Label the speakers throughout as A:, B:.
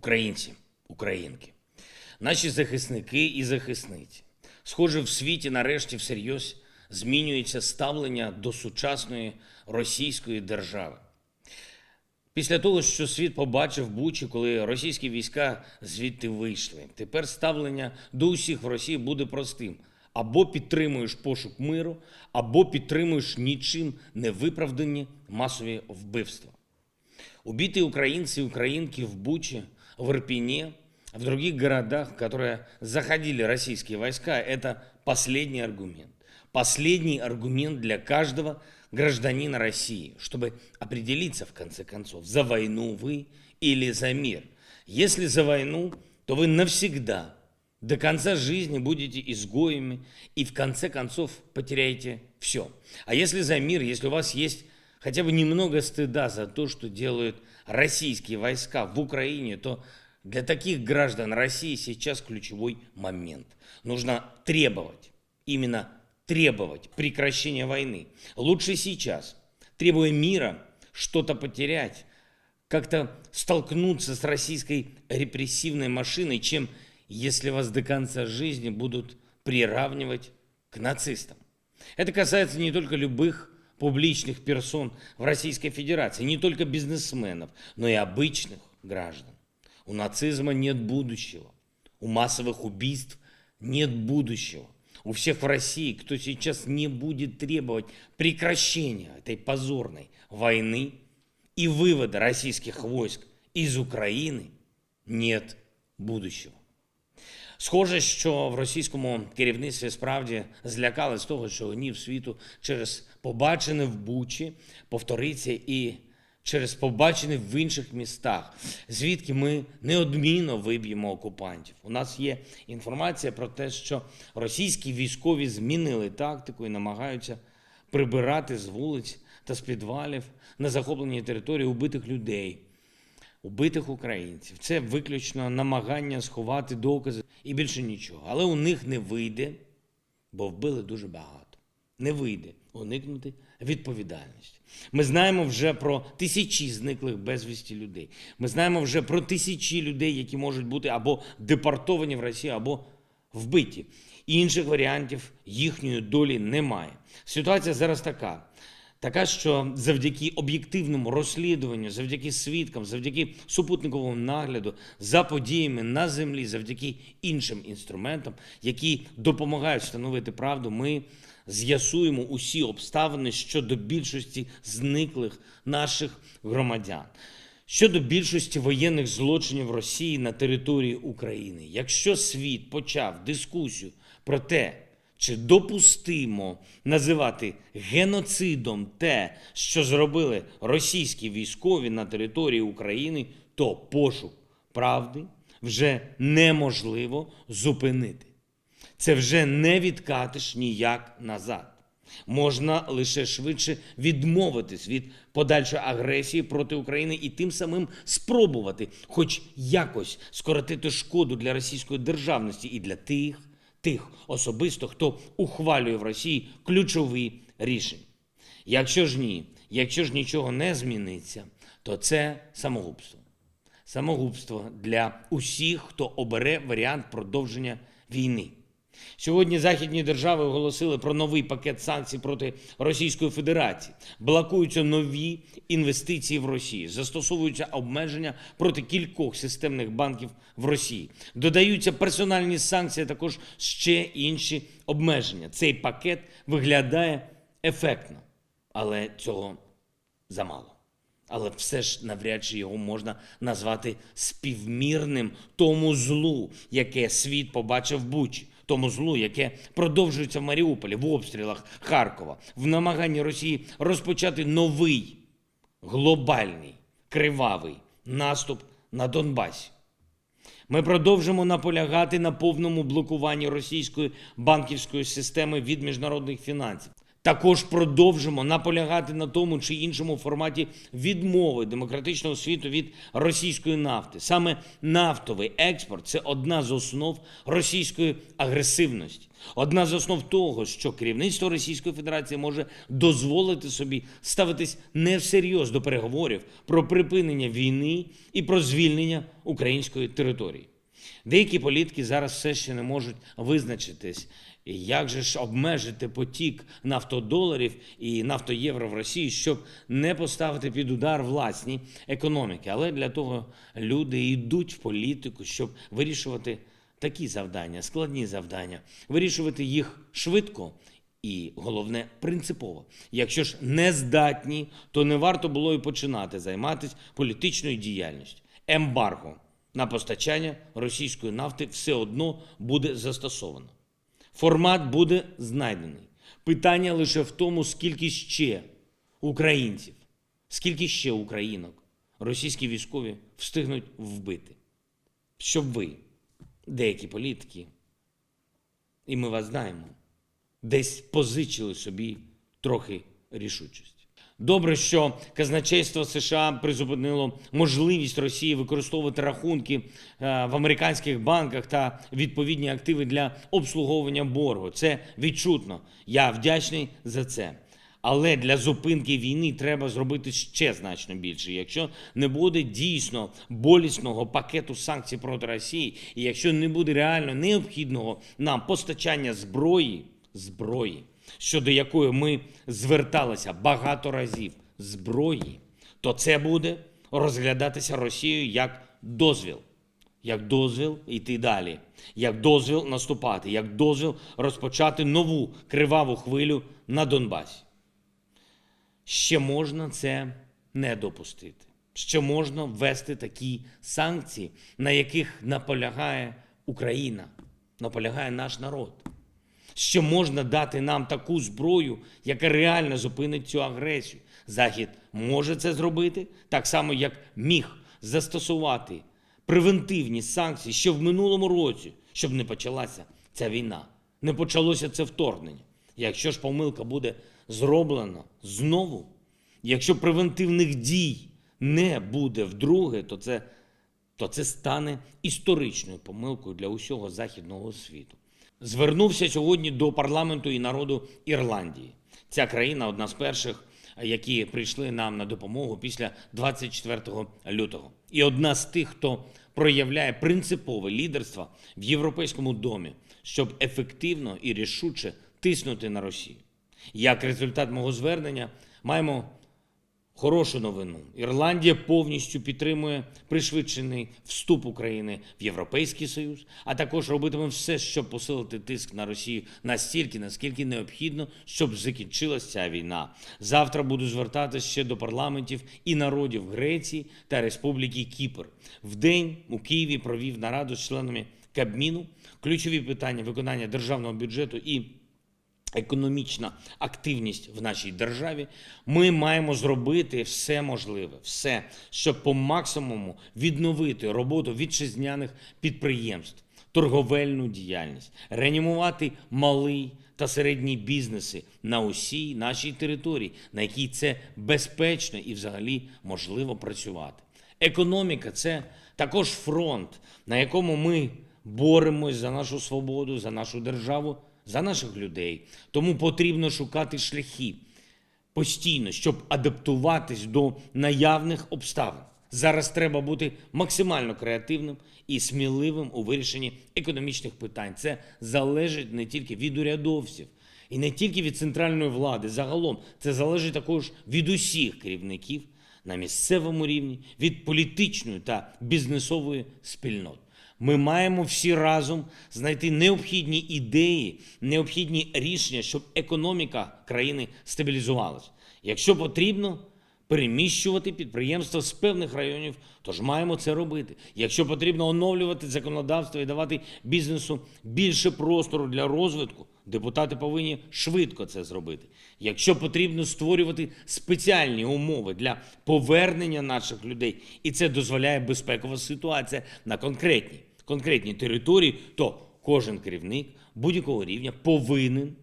A: українці, українки, наші захисники і захисниці. Схоже, в світі нарешті всерйоз змінюється ставлення до сучасної російської держави. Після того, що світ побачив Бучі, коли російські війська звідти вийшли, тепер ставлення до усіх в Росії буде простим: або підтримуєш пошук миру, або підтримуєш нічим не виправдані масові вбивства. Убитые украинцы и украинки в Буче, в Ирпене, в других городах, в которые заходили российские войска, это последний аргумент. Последний аргумент для каждого гражданина России, чтобы определиться, в конце концов, за войну вы или за мир. Если за войну, то вы навсегда, до конца жизни будете изгоями и в конце концов потеряете все. А если за мир, если у вас есть хотя бы немного стыда за то, что делают российские войска в Украине, то для таких граждан России сейчас ключевой момент. Нужно требовать, именно требовать прекращения войны. Лучше сейчас, требуя мира, что-то потерять, как-то столкнуться с российской репрессивной машиной, чем если вас до конца жизни будут приравнивать к нацистам. Это касается не только любых публичных персон в Российской Федерации, не только бизнесменов, но и обычных граждан. У нацизма нет будущего. У массовых убийств нет будущего. У всех в России, кто сейчас не будет требовать прекращения этой позорной войны и вывода российских войск из Украины, нет будущего. Схоже, що в російському керівництві справді злякались того, що гнів світу через побачене в Бучі повториться і через побачене в інших містах, звідки ми неодмінно виб'ємо окупантів. У нас є інформація про те, що російські військові змінили тактику і намагаються прибирати з вулиць та з підвалів на захопленій території убитих людей убитих українців. Це виключно намагання сховати докази і більше нічого. Але у них не вийде, бо вбили дуже багато. Не вийде уникнути відповідальності. Ми знаємо вже про тисячі зниклих безвісті людей. Ми знаємо вже про тисячі людей, які можуть бути або депортовані в Росію, або вбиті. Інших варіантів їхньої долі немає. Ситуація зараз така. Така, що завдяки об'єктивному розслідуванню, завдяки свідкам, завдяки супутниковому нагляду за подіями на землі, завдяки іншим інструментам, які допомагають встановити правду, ми з'ясуємо усі обставини щодо більшості зниклих наших громадян. Щодо більшості воєнних злочинів Росії на території України, якщо світ почав дискусію про те, чи допустимо називати геноцидом те, що зробили російські військові на території України, то пошук правди вже неможливо зупинити. Це вже не відкатиш ніяк назад. Можна лише швидше відмовитись від подальшої агресії проти України і тим самим спробувати, хоч якось скоротити шкоду для російської державності і для тих, тих особисто, хто ухвалює в Росії ключові рішення. Якщо ж ні, якщо ж нічого не зміниться, то це самогубство. Самогубство для усіх, хто обере варіант продовження війни. Сьогодні західні держави оголосили про новий пакет санкцій проти Російської Федерації. Блокуються нові інвестиції в Росію, застосовуються обмеження проти кількох системних банків в Росії. Додаються персональні санкції, а також ще інші обмеження. Цей пакет виглядає ефектно, але цього замало. Але все ж навряд чи його можна назвати співмірним тому злу, яке світ побачив Бучі, тому злу, яке продовжується в Маріуполі, в обстрілах Харкова, в намаганні Росії розпочати новий глобальний кривавий наступ на Донбасі. Ми продовжимо наполягати на повному блокуванні російської банківської системи від міжнародних фінансів Також продовжимо наполягати на тому чи іншому форматі відмови демократичного світу від російської нафти. Саме нафтовий експорт це одна з основ російської агресивності, одна з основ того, що керівництво Російської Федерації може дозволити собі ставитись не всерйоз до переговорів про припинення війни і про звільнення української території. Деякі політики зараз все ще не можуть визначитись, як же ж обмежити потік нафтодоларів і нафтоєвро в Росії, щоб не поставити під удар власні економіки. Але для того люди йдуть в політику, щоб вирішувати такі завдання, складні завдання, вирішувати їх швидко. І головне принципово. Якщо ж не здатні, то не варто було і починати займатися політичною діяльністю. Ембарго на постачання російської нафти все одно буде застосовано. Формат буде знайдений. Питання лише в тому, скільки ще українців, скільки ще українок російські військові встигнуть вбити. Щоб ви, деякі політики, і ми вас знаємо, десь позичили собі трохи рішучості. Добре, що казначейство США призупинило можливість Росії використовувати рахунки е, в американських банках та відповідні активи для обслуговування боргу. Це відчутно. Я вдячний за це. Але для зупинки війни треба зробити ще значно більше. Якщо не буде дійсно болісного пакету санкцій проти Росії, і якщо не буде реально необхідного нам постачання зброї, зброї, щодо якої ми зверталися багато разів зброї, то це буде розглядатися Росією як дозвіл. Як дозвіл йти далі, як дозвіл наступати, як дозвіл розпочати нову криваву хвилю на Донбасі. Ще можна це не допустити. Ще можна ввести такі санкції, на яких наполягає Україна, наполягає наш народ. Ще можна дати нам таку зброю, яка реально зупинить цю агресію. Захід може це зробити, так само, як міг застосувати превентивні санкції ще в минулому році, щоб не почалася ця війна, не почалося це вторгнення. Якщо ж помилка буде зроблена знову, якщо превентивних дій не буде вдруге, то це, то це стане історичною помилкою для усього західного світу. Звернувся сьогодні до парламенту і народу Ірландії. Ця країна одна з перших, які прийшли нам на допомогу після 24 лютого, і одна з тих, хто проявляє принципове лідерство в Європейському домі, щоб ефективно і рішуче тиснути на Росію. Як результат мого звернення маємо хорошу новину. Ірландія повністю підтримує пришвидшений вступ України в Європейський Союз, а також робитиме все, щоб посилити тиск на Росію настільки, наскільки необхідно, щоб закінчилася війна. Завтра буду звертатися ще до парламентів і народів Греції та Республіки Кіпр. Вдень у Києві провів нараду з членами Кабміну, ключові питання виконання державного бюджету і економічна активність в нашій державі, ми маємо зробити все можливе, все, щоб по максимуму відновити роботу вітчизняних підприємств, торговельну діяльність, реанімувати малий та середній бізнеси на усій нашій території, на якій це безпечно і взагалі можливо працювати. Економіка це також фронт, на якому ми боремось за нашу свободу, за нашу державу за наших людей. Тому потрібно шукати шляхи постійно, щоб адаптуватись до наявних обставин. Зараз треба бути максимально креативним і сміливим у вирішенні економічних питань. Це залежить не тільки від урядовців і не тільки від центральної влади. Загалом це залежить також від усіх керівників на місцевому рівні, від політичної та бізнесової спільноти. Ми маємо всі разом знайти необхідні ідеї, необхідні рішення, щоб економіка країни стабілізувалась. Якщо потрібно, переміщувати підприємства з певних районів, тож маємо це робити. Якщо потрібно оновлювати законодавство і давати бізнесу більше простору для розвитку, депутати повинні швидко це зробити. Якщо потрібно створювати спеціальні умови для повернення наших людей, і це дозволяє безпекова ситуація на конкретній конкретній території, то кожен керівник будь-якого рівня повинен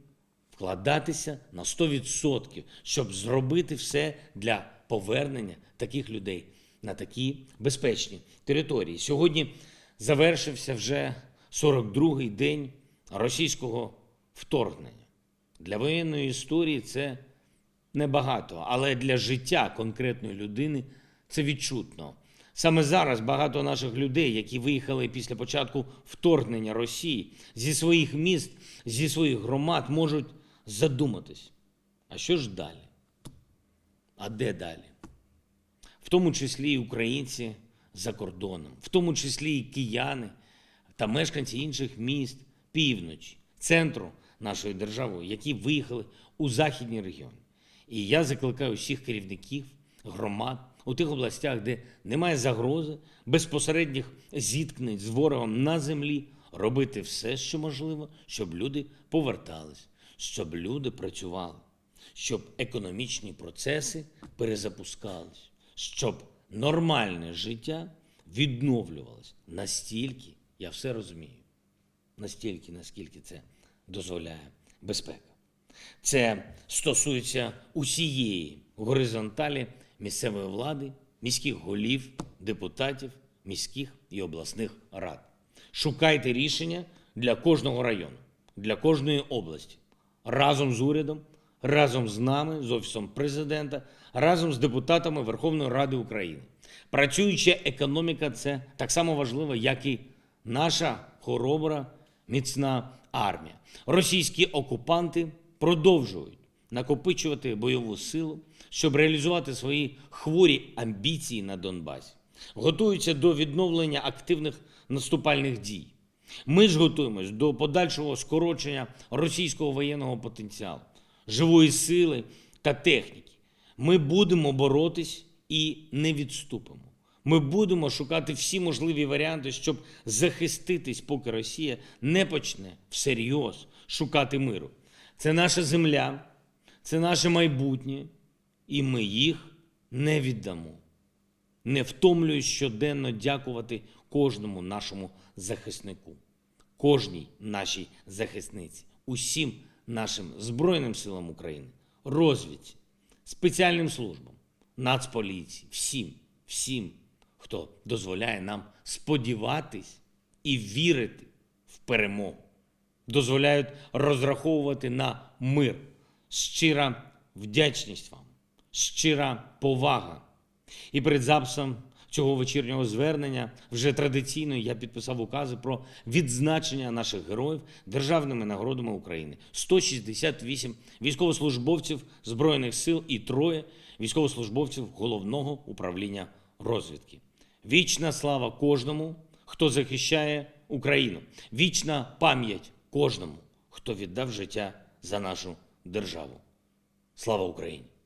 A: вкладатися на 100%, щоб зробити все для повернення таких людей на такі безпечні території. Сьогодні завершився вже 42-й день російського вторгнення. Для воєнної історії це небагато, але для життя конкретної людини це відчутно. Саме зараз багато наших людей, які виїхали після початку вторгнення Росії зі своїх міст, зі своїх громад, можуть задуматись, а що ж далі? А де далі? В тому числі і українці за кордоном, в тому числі і кияни та мешканці інших міст півночі, центру нашої держави, які виїхали у західні регіони. І я закликаю всіх керівників громад у тих областях, де немає загрози, безпосередніх зіткнень з ворогом на землі, робити все, що можливо, щоб люди повертались, щоб люди працювали, щоб економічні процеси перезапускались, щоб нормальне життя відновлювалось настільки, я все розумію, настільки, наскільки це дозволяє безпека. Це стосується усієї горизонталі місцевої влади, міських голів, депутатів, міських і обласних рад. Шукайте рішення для кожного району, для кожної області, разом з урядом, разом з нами, з офісом президента, разом з депутатами Верховної Ради України. Працююча економіка це так само важливо, як і наша хоробра, міцна армія. Російські окупанти продовжують накопичувати бойову силу, щоб реалізувати свої хворі амбіції на Донбасі. Готуються до відновлення активних наступальних дій. Ми ж готуємось до подальшого скорочення російського воєнного потенціалу, живої сили та техніки. Ми будемо боротись і не відступимо. Ми будемо шукати всі можливі варіанти, щоб захиститись, поки Росія не почне всерйоз шукати миру. Це наша земля, це наше майбутнє, і ми їх не віддамо. Не втомлююсь щоденно дякувати кожному нашому захиснику, кожній нашій захисниці, усім нашим Збройним силам України, розвідці, спеціальним службам, Нацполіції, всім, всім, хто дозволяє нам сподіватись і вірити в перемогу, дозволяють розраховувати на мир. Щира вдячність вам, щира повага. І перед записом цього вечірнього звернення вже традиційно я підписав укази про відзначення наших героїв державними нагородами України. 168 військовослужбовців Збройних сил і троє військовослужбовців головного управління розвідки. Вічна слава кожному, хто захищає Україну. Вічна пам'ять кожному, хто віддав життя за нашу державу. Слава Україні!